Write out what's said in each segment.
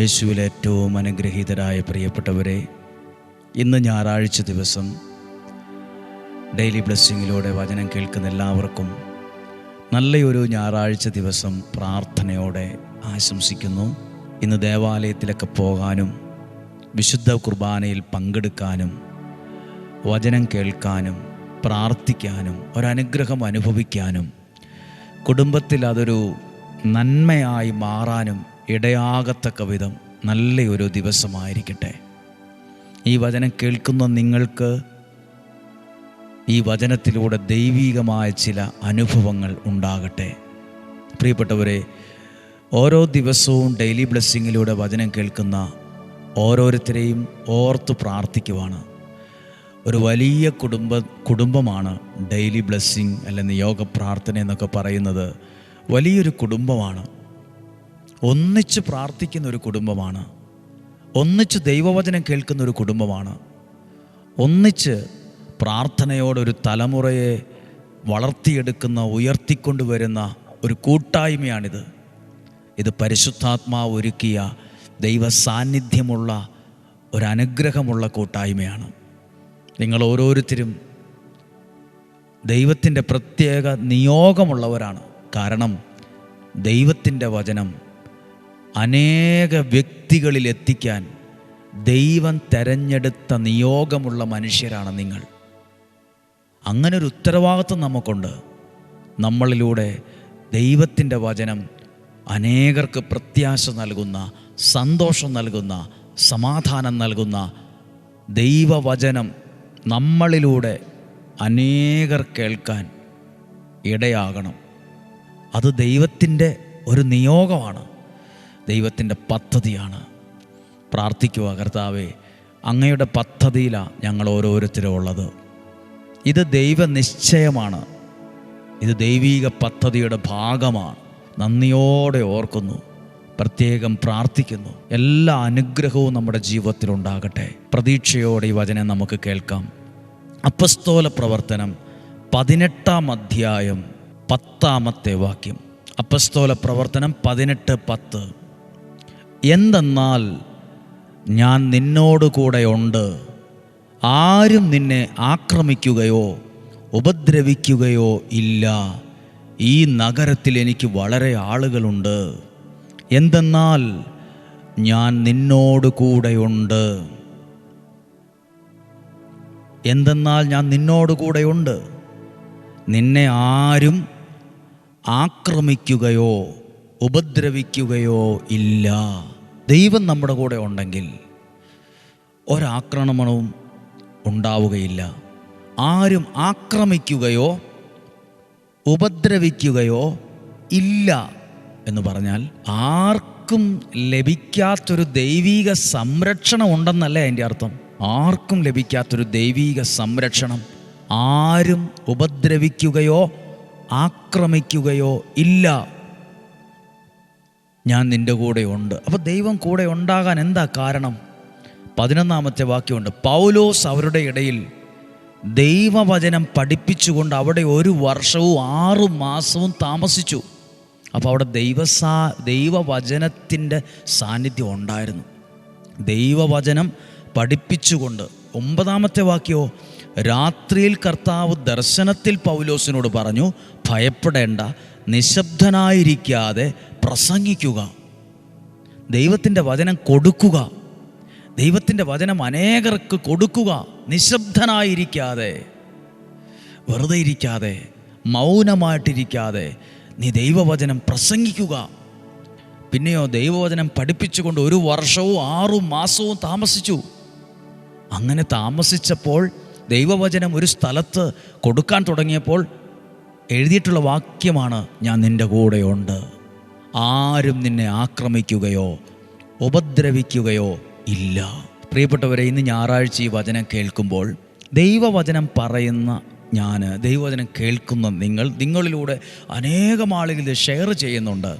യേശുവിൽ ഏറ്റവും അനുഗ്രഹീതരായ പ്രിയപ്പെട്ടവരെ ഇന്ന് ഞായറാഴ്ച ദിവസം ഡെയിലി ബ്ലെസ്സിങ്ങിലൂടെ വചനം കേൾക്കുന്ന എല്ലാവർക്കും നല്ലയൊരു ഞായറാഴ്ച ദിവസം പ്രാർത്ഥനയോടെ ആശംസിക്കുന്നു. ഇന്ന് ദേവാലയത്തിലൊക്കെ പോകാനും വിശുദ്ധ കുർബാനയിൽ പങ്കെടുക്കാനും വചനം കേൾക്കാനും പ്രാർത്ഥിക്കാനും ഒരനുഗ്രഹം അനുഭവിക്കാനും കുടുംബത്തിൽ അതൊരു നന്മയായി മാറാനും ഇടയാകത്തക്ക വിധം നല്ലൊരു ദിവസമായിരിക്കട്ടെ. ഈ വചനം കേൾക്കുന്ന നിങ്ങൾക്ക് ഈ വചനത്തിലൂടെ ദൈവീകമായ ചില അനുഭവങ്ങൾ ഉണ്ടാകട്ടെ. പ്രിയപ്പെട്ടവരെ ഓരോ ദിവസവും ഡെയിലി ബ്ലെസ്സിങ്ങിലൂടെ വചനം കേൾക്കുന്ന ഓരോരുത്തരെയും ഓർത്ത് പ്രാർത്ഥിക്കുവാണ്. ഒരു വലിയ കുടുംബ കുടുംബമാണ് ഡെയിലി ബ്ലെസ്സിങ് അല്ലെങ്കിൽ യോഗ പ്രാർത്ഥന എന്നൊക്കെ പറയുന്നത് വലിയൊരു കുടുംബമാണ്. ഒന്നിച്ച് പ്രാർത്ഥിക്കുന്ന ഒരു കുടുംബമാണ്. ഒന്നിച്ച് ദൈവവചനം കേൾക്കുന്ന ഒരു കുടുംബമാണ്. ഒന്നിച്ച് പ്രാർത്ഥനയോടൊരു തലമുറയെ വളർത്തിയെടുക്കുന്ന ഉയർത്തിക്കൊണ്ടുവരുന്ന ഒരു കൂട്ടായ്മയാണിത്. ഇത് പരിശുദ്ധാത്മാവ് ഒരുക്കിയ ദൈവ സാന്നിധ്യമുള്ള ഒരനുഗ്രഹമുള്ള കൂട്ടായ്മയാണ്. നിങ്ങൾ ഓരോരുത്തരും ദൈവത്തിന്റെ പ്രത്യേക നിയോഗമുള്ളവരാണ്. കാരണം ദൈവത്തിന്റെ വചനം അനേക വ്യക്തികളിൽ എത്തിക്കാൻ ദൈവം തെരഞ്ഞെടുത്ത നിയോഗമുള്ള മനുഷ്യരാണ് നിങ്ങൾ. അങ്ങനെ ഒരു ഉത്തരവാദിത്വം നമുക്കുണ്ട്. നമ്മളിലൂടെ ദൈവത്തിന്റെ വചനം അനേകർക്ക് പ്രത്യാശ നൽകുന്ന സന്തോഷം നൽകുന്ന സമാധാനം നൽകുന്ന ദൈവവചനം നമ്മളിലൂടെ അനേകർ കേൾക്കാൻ ഇടയാകണം. അത് ദൈവത്തിന്റെ ഒരു നിയോഗമാണ്. ദൈവത്തിന്റെ പദ്ധതിയാണ്. പ്രാർത്ഥിക്കുക കർത്താവേ അങ്ങയുടെ പദ്ധതിയിലാണ് ഞങ്ങൾ ഓരോരുത്തരും ഉള്ളത്. ഇത് ദൈവനിശ്ചയമാണ് ഇത് ദൈവീക പദ്ധതിയുടെ ഭാഗമാണ്. നന്ദിയോടെ ഓർക്കുന്നു. പ്രത്യേകം പ്രാർത്ഥിക്കുന്നു. എല്ലാ അനുഗ്രഹവും നമ്മുടെ ജീവിതത്തിൽ ഉണ്ടാകട്ടെ. പ്രതീക്ഷയോടെ ഈ വചനം നമുക്ക് കേൾക്കാം. അപ്പസ്തോല പ്രവർത്തനം പതിനെട്ടാം അധ്യായം പത്താമത്തെ വാക്യം. അപ്പസ്തോല പ്രവർത്തനം പതിനെട്ട് പത്ത്. എന്തെന്നാൽ ഞാൻ നിന്നോട് കൂടെയുണ്ട് ആരും നിന്നെ ആക്രമിക്കുകയോ ഉപദ്രവിക്കുകയോ ഇല്ല. ഈ നഗരത്തിൽ എനിക്ക് വളരെ ആളുകളുണ്ട്. എന്തെന്നാൽ ഞാൻ നിന്നോട് കൂടെയുണ്ട് എന്തെന്നാൽ ഞാൻ നിന്നോട് കൂടെയുണ്ട് നിന്നെ ആരും ആക്രമിക്കുകയോ ഉപദ്രവിക്കുകയോ ഇല്ല. ദൈവം നമ്മുടെ കൂടെ ഉണ്ടെങ്കിൽ ഒരാക്രമണവും ഉണ്ടാവുകയില്ല. ആരും ആക്രമിക്കുകയോ ഉപദ്രവിക്കുകയോ ഇല്ല എന്ന് പറഞ്ഞാൽ ആർക്കും ലഭിക്കാത്തൊരു ദൈവീക സംരക്ഷണം ഉണ്ടെന്നല്ലേ അതിന്റെ അർത്ഥം. ആർക്കും ലഭിക്കാത്തൊരു ദൈവീക സംരക്ഷണം. ആരും ഉപദ്രവിക്കുകയോ ആക്രമിക്കുകയോ ഇല്ല. ഞാൻ നിന്റെ കൂടെ ഉണ്ട്. അപ്പോൾ ദൈവം കൂടെ ഉണ്ടാകാൻ എന്താ കാരണം? പതിനൊന്നാമത്തെ വാക്യമുണ്ട്. പൗലോസ് അവരുടെ ഇടയിൽ ദൈവവചനം പഠിപ്പിച്ചുകൊണ്ട് അവിടെ ഒരു വർഷവും ആറു മാസവും താമസിച്ചു. അപ്പോൾ അവിടെ ദൈവസാ ദൈവവചനത്തിന്റെ സാന്നിധ്യം ഉണ്ടായിരുന്നു. ദൈവവചനം പഠിപ്പിച്ചുകൊണ്ട്. ഒമ്പതാമത്തെ വാക്യോ രാത്രിയിൽ കർത്താവ് ദർശനത്തിൽ പൗലോസിനോട് പറഞ്ഞു ഭയപ്പെടേണ്ട നിശബ്ദനായിരിക്കാതെ പ്രസംഗിക്കുക. ദൈവത്തിന്റെ വചനം കൊടുക്കുക. ദൈവത്തിന്റെ വചനം അനേകർക്ക് കൊടുക്കുക. നിശബ്ദനായിരിക്കാതെ വെറുതെ ഇരിക്കാതെ മൗനമായിട്ടിരിക്കാതെ നീ ദൈവവചനം പ്രസംഗിക്കുക. പിന്നെയോ ദൈവവചനം പഠിപ്പിച്ചുകൊണ്ട് ഒരു വർഷവും ആറു മാസവും താമസിച്ചു. അങ്ങനെ താമസിച്ചപ്പോൾ ദൈവവചനം ഒരു സ്ഥലത്ത് കൊടുക്കാൻ തുടങ്ങിയപ്പോൾ എഴുതിയിട്ടുള്ള വാക്യമാണ് ഞാൻ നിന്റെ കൂടെയുണ്ട്. ആരും നിന്നെ ആക്രമിക്കുകയോ ഉപദ്രവിക്കുകയോ ഇല്ല. പ്രിയപ്പെട്ടവരെ ഇന്ന് ഞായറാഴ്ച ഈ വചനം കേൾക്കുമ്പോൾ ദൈവവചനം പറയുന്ന ഞാൻ ദൈവവചനം കേൾക്കുന്ന നിങ്ങൾ നിങ്ങളിലൂടെ അനേകം ആളുകൾ ഷെയർ ചെയ്യുന്നുണ്ട്.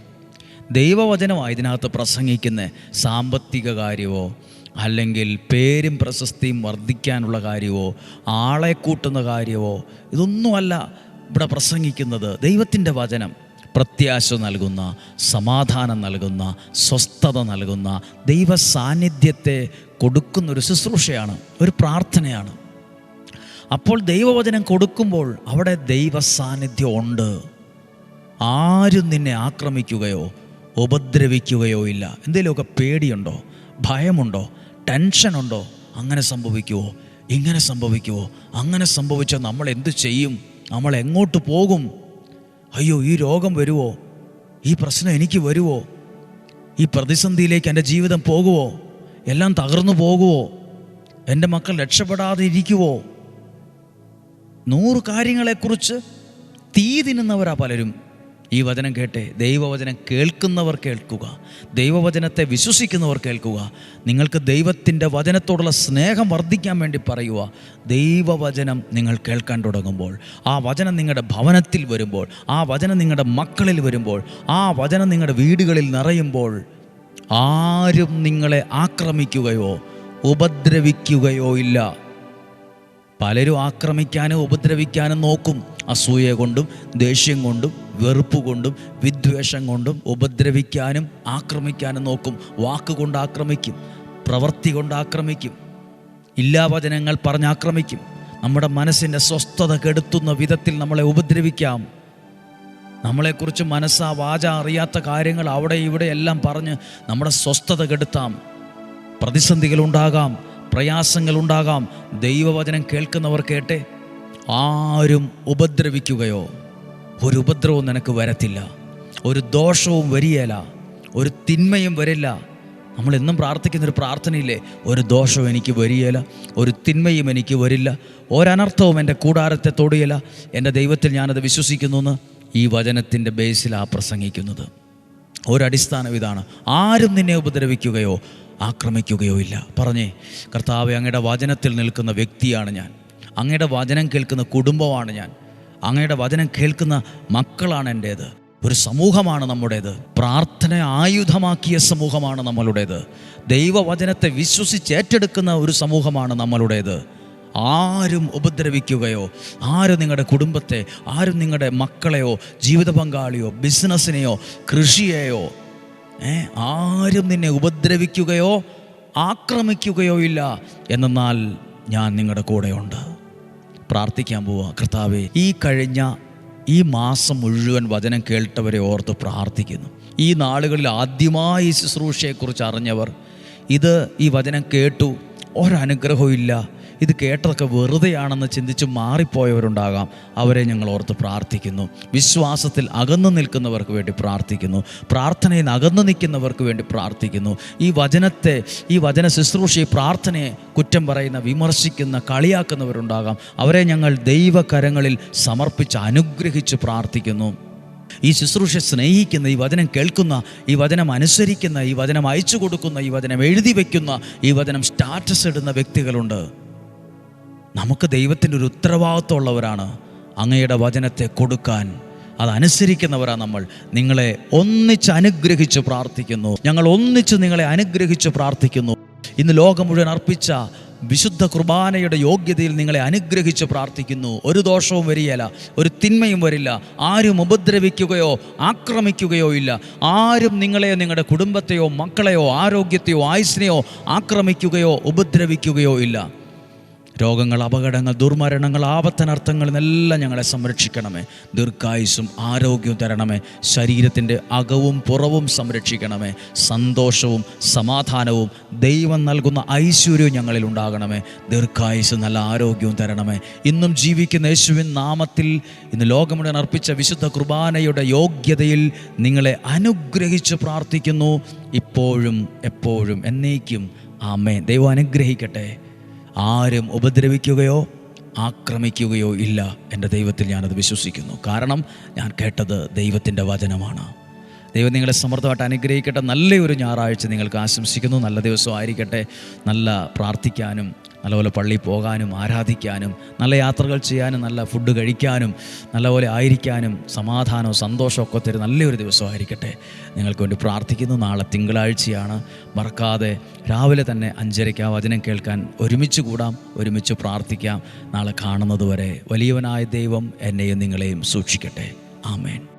ദൈവവചനമാണ് ഇതിനകത്ത് പ്രസംഗിക്കുന്ന സാമ്പത്തിക കാര്യമോ അല്ലെങ്കിൽ പേരും പ്രശസ്തിയും വർദ്ധിക്കാനുള്ള കാര്യമോ ആളെ കൂട്ടുന്ന കാര്യമോ ഇതൊന്നുമല്ല ഇവിടെ പ്രസംഗിക്കുന്നത് ദൈവത്തിന്റെ വചനം. പ്രത്യാശ നൽകുന്ന സമാധാനം നൽകുന്ന സ്വസ്ഥത നൽകുന്ന ദൈവ സാന്നിധ്യത്തെ കൊടുക്കുന്നൊരു ശുശ്രൂഷയാണ് ഒരു പ്രാർത്ഥനയാണ്. അപ്പോൾ ദൈവവചനം കൊടുക്കുമ്പോൾ അവിടെ ദൈവ സാന്നിധ്യം ഉണ്ട്. ആരും നിന്നെ ആക്രമിക്കുകയോ ഉപദ്രവിക്കുകയോ ഇല്ല. എന്തെങ്കിലുമൊക്കെ പേടിയുണ്ടോ? ഭയമുണ്ടോ? ടെൻഷനുണ്ടോ? അങ്ങനെ സംഭവിക്കുമോ ഇങ്ങനെ സംഭവിക്കുമോ അങ്ങനെ സംഭവിച്ചാൽ നമ്മൾ എന്ത് ചെയ്യും? നമ്മൾ എങ്ങോട്ട് പോകും? അയ്യോ ഈ രോഗം വരുമോ ഈ പ്രശ്നം എനിക്ക് വരുമോ ഈ പ്രതിസന്ധിയിലേക്ക് എന്റെ ജീവിതം പോകുമോ എല്ലാം തകർന്നു പോകുമോ എന്റെ മക്കൾ രക്ഷപ്പെടാതെ ഇരിക്കുവോ നൂറ് കാര്യങ്ങളെക്കുറിച്ച് തീ തിന്നുന്നവരാ പലരും. ഈ വചനം കേട്ടെ. ദൈവവചനം കേൾക്കുന്നവർ കേൾക്കുക. ദൈവവചനത്തെ വിശ്വസിക്കുന്നവർ കേൾക്കുക. നിങ്ങൾക്ക് ദൈവത്തിന്റെ വചനത്തോടുള്ള സ്നേഹം വർദ്ധിക്കാൻ വേണ്ടി പറയുക. ദൈവവചനം നിങ്ങൾ കേൾക്കാൻ തുടങ്ങുമ്പോൾ ആ വചനം നിങ്ങളുടെ ഭവനത്തിൽ വരുമ്പോൾ ആ വചനം നിങ്ങളുടെ മക്കളിൽ വരുമ്പോൾ ആ വചനം നിങ്ങളുടെ വീടുകളിൽ നിറയുമ്പോൾ ആരും നിങ്ങളെ ആക്രമിക്കുകയോ ഉപദ്രവിക്കുകയോ ഇല്ല. പലരും ആക്രമിക്കാനും ഉപദ്രവിക്കാനും നോക്കും. അസൂയ കൊണ്ടും ദേഷ്യം കൊണ്ടും വെറുപ്പ് കൊണ്ടും വിദ്വേഷം കൊണ്ടും ഉപദ്രവിക്കാനും ആക്രമിക്കാനും നോക്കും. വാക്കുകൊണ്ട് ആക്രമിക്കും പ്രവൃത്തി കൊണ്ട് ആക്രമിക്കും ഇല്ലാവചനങ്ങൾ പറഞ്ഞ് ആക്രമിക്കും. നമ്മുടെ മനസ്സിന്റെ സ്വസ്ഥത കെടുത്തുന്ന വിധത്തിൽ നമ്മളെ ഉപദ്രവിക്കാം. നമ്മളെക്കുറിച്ച് മനസ്സാ വാച അറിയാത്ത കാര്യങ്ങൾ അവിടെ ഇവിടെ എല്ലാം പറഞ്ഞ് നമ്മുടെ സ്വസ്ഥത കെടുത്താം. പ്രതിസന്ധികളുണ്ടാകാം പ്രയാസങ്ങളുണ്ടാകാം. ദൈവവചനം കേൾക്കുന്നവർ കേട്ടെ ആരും ഉപദ്രവിക്കുകയോ ഒരു ഉപദ്രവവും നിനക്ക് വരത്തില്ല. ഒരു ദോഷവും വരികയില്ല. ഒരു തിന്മയും വരില്ല. നമ്മൾ എന്നും പ്രാർത്ഥിക്കുന്ന ഒരു പ്രാർത്ഥനയില്ലേ? ഒരു ദോഷവും എനിക്ക് വരികയില്ല. ഒരു തിന്മയും എനിക്ക് വരില്ല. ഒരനർത്ഥവും എന്റെ കൂടാരത്തെ തൊടുകയില്ല. എന്റെ ദൈവത്തിൽ ഞാനത് വിശ്വസിക്കുന്നു എന്ന് ഈ വചനത്തിന്റെ ബേസിലാണ് പ്രസംഗിക്കുന്നത്. ഒരടിസ്ഥാനം ഇതാണ്. ആരും നിന്നെ ഉപദ്രവിക്കുകയോ ആക്രമിക്കുകയോ ഇല്ല. പറഞ്ഞേ കർത്താവ് അങ്ങയുടെ വചനത്തിൽ നിൽക്കുന്ന വ്യക്തിയാണ് ഞാൻ. അങ്ങയുടെ വചനം കേൾക്കുന്ന കുടുംബമാണ് ഞാൻ. അങ്ങയുടെ വചനം കേൾക്കുന്ന മക്കളാണ് എന്റേത് ഒരു സമൂഹമാണ് നമ്മുടേത്. പ്രാർത്ഥന ആയുധമാക്കിയ സമൂഹമാണ് നമ്മളുടേത്. ദൈവവചനത്തെ വിശ്വസിച്ച് ഏറ്റെടുക്കുന്ന ഒരു സമൂഹമാണ് നമ്മളുടേത്. ആരും ഉപദ്രവിക്കുകയോ ആരും നിങ്ങളുടെ കുടുംബത്തെ ആരും നിങ്ങളുടെ മക്കളെയോ ജീവിത പങ്കാളിയോ ബിസിനസ്സിനെയോ കൃഷിയെയോ ആരും നിന്നെ ഉപദ്രവിക്കുകയോ ആക്രമിക്കുകയോ ഇല്ല. എന്നാൽ ഞാൻ നിങ്ങളുടെ കൂടെയുണ്ട്. പ്രാർത്ഥിക്കാൻ പോവുക കർത്താവെ ഈ കഴിഞ്ഞ ഈ മാസം മുഴുവൻ വചനം കേട്ടവരെ ഓർത്ത് പ്രാർത്ഥിക്കുന്നു. ഈ നാളുകളിൽ ആദ്യമായി ശുശ്രൂഷയെക്കുറിച്ച് അറിഞ്ഞവർ ഇത് ഈ വചനം കേട്ടു. ഒരനുഗ്രഹവും ഇല്ല ഇത് കേട്ടതൊക്കെ വെറുതെയാണെന്ന് ചിന്തിച്ച് മാറിപ്പോയവരുണ്ടാകാം. അവരെ ഞങ്ങൾ ഓർത്ത് പ്രാർത്ഥിക്കുന്നു. വിശ്വാസത്തിൽ അകന്നു നിൽക്കുന്നവർക്ക് വേണ്ടി പ്രാർത്ഥിക്കുന്നു. പ്രാർത്ഥനയിൽ അകന്നു നിൽക്കുന്നവർക്ക് വേണ്ടി പ്രാർത്ഥിക്കുന്നു. ഈ വചനത്തെ ഈ വചന ശുശ്രൂഷ ഈ പ്രാർത്ഥനയെ കുറ്റം പറയുന്ന വിമർശിക്കുന്ന കളിയാക്കുന്നവരുണ്ടാകാം. അവരെ ഞങ്ങൾ ദൈവകരങ്ങളിൽ സമർപ്പിച്ച് അനുഗ്രഹിച്ച് പ്രാർത്ഥിക്കുന്നു. ഈ ശുശ്രൂഷ സ്നേഹിക്കുന്ന ഈ വചനം കേൾക്കുന്ന ഈ വചനം അനുസരിക്കുന്ന ഈ വചനം അയച്ചു കൊടുക്കുന്ന ഈ വചനം എഴുതി വയ്ക്കുന്ന ഈ വചനം സ്റ്റാറ്റസ് ഇടുന്ന വ്യക്തികളുണ്ട്. നമുക്ക് ദൈവത്തിന്റെ ഒരു ഉത്തരവാദിത്വമുള്ളവരാണ്. അങ്ങയുടെ വചനത്തെ കൊടുക്കാൻ അതനുസരിക്കുന്നവരാണ് നമ്മൾ. നിങ്ങളെ ഒന്നിച്ച് അനുഗ്രഹിച്ച് പ്രാർത്ഥിക്കുന്നു. ഞങ്ങൾ ഒന്നിച്ച് നിങ്ങളെ അനുഗ്രഹിച്ച് പ്രാർത്ഥിക്കുന്നു. ഇന്ന് ലോകം മുഴുവൻ അർപ്പിച്ച വിശുദ്ധ കുർബാനയുടെ യോഗ്യതയിൽ നിങ്ങളെ അനുഗ്രഹിച്ച് പ്രാർത്ഥിക്കുന്നു. ഒരു ദോഷവും വരികയില്ല. ഒരു തിന്മയും വരില്ല. ആരും ഉപദ്രവിക്കുകയോ ആക്രമിക്കുകയോ ഇല്ല. ആരും നിങ്ങളെയോ നിങ്ങളുടെ കുടുംബത്തെയോ മക്കളെയോ ആരോഗ്യത്തെയോ ആയുസിനെയോ ആക്രമിക്കുകയോ ഉപദ്രവിക്കുകയോ ഇല്ല. രോഗങ്ങൾ അപകടങ്ങൾ ദുർമരണങ്ങൾ ആപത്തനർത്ഥങ്ങളിൽ നിന്നെല്ലാം ഞങ്ങളെ സംരക്ഷിക്കണമേ. ദീർഘായുസും ആരോഗ്യവും തരണമേ. ശരീരത്തിന്റെ അകവും പുറവും സംരക്ഷിക്കണമേ. സന്തോഷവും സമാധാനവും ദൈവം നൽകുന്ന ഐശ്വര്യവും ഞങ്ങളിൽ ഉണ്ടാകണമേ. ദീർഘായുസ് നല്ല ആരോഗ്യവും തരണമേ. ഇന്നും ജീവിക്കുന്ന യേശുവിൻ നാമത്തിൽ ഇന്ന് ലോകമുടൻ അർപ്പിച്ച വിശുദ്ധ കുർബാനയുടെ യോഗ്യതയിൽ നിങ്ങളെ അനുഗ്രഹിച്ച് പ്രാർത്ഥിക്കുന്നു. ഇപ്പോഴും എപ്പോഴും എന്നേക്കും ആമേ ദൈവം അനുഗ്രഹിക്കട്ടെ. ആരും ഉപദ്രവിക്കുകയോ ആക്രമിക്കുകയോ ഇല്ല എന്റെ ദൈവത്തിൽ ഞാനത് വിശ്വസിക്കുന്നു. കാരണം ഞാൻ കേട്ടത് ദൈവത്തിന്റെ വചനമാണ്. ദൈവം നിങ്ങളെ സമൃദ്ധമായിട്ട് അനുഗ്രഹിക്കട്ടെ. നല്ലൊരു ഞായറാഴ്ച നിങ്ങൾക്ക് ആശംസിക്കുന്നു. നല്ല ദിവസമായിരിക്കട്ടെ. നല്ല പ്രാർത്ഥിക്കാനും നല്ലപോലെ പള്ളിയിൽ പോകാനും ആരാധിക്കാനും നല്ല യാത്രകൾ ചെയ്യാനും നല്ല ഫുഡ് കഴിക്കാനും നല്ലപോലെ ആയിരിക്കാനും സമാധാനവും സന്തോഷമൊക്കെ തരും നല്ലൊരു ദിവസമായിരിക്കട്ടെ. നിങ്ങൾക്ക് വേണ്ടി പ്രാർത്ഥിക്കുന്നു. നാളെ തിങ്കളാഴ്ചയാണ്. മറക്കാതെ രാവിലെ തന്നെ അഞ്ചരയ്ക്ക് ആ വചനം കേൾക്കാൻ ഒരുമിച്ച് കൂടാം. ഒരുമിച്ച് പ്രാർത്ഥിക്കാം. നാളെ കാണുന്നതുവരെ വലിയവനായ ദൈവം എന്നെയും നിങ്ങളെയും സൂക്ഷിക്കട്ടെ. ആമേൻ.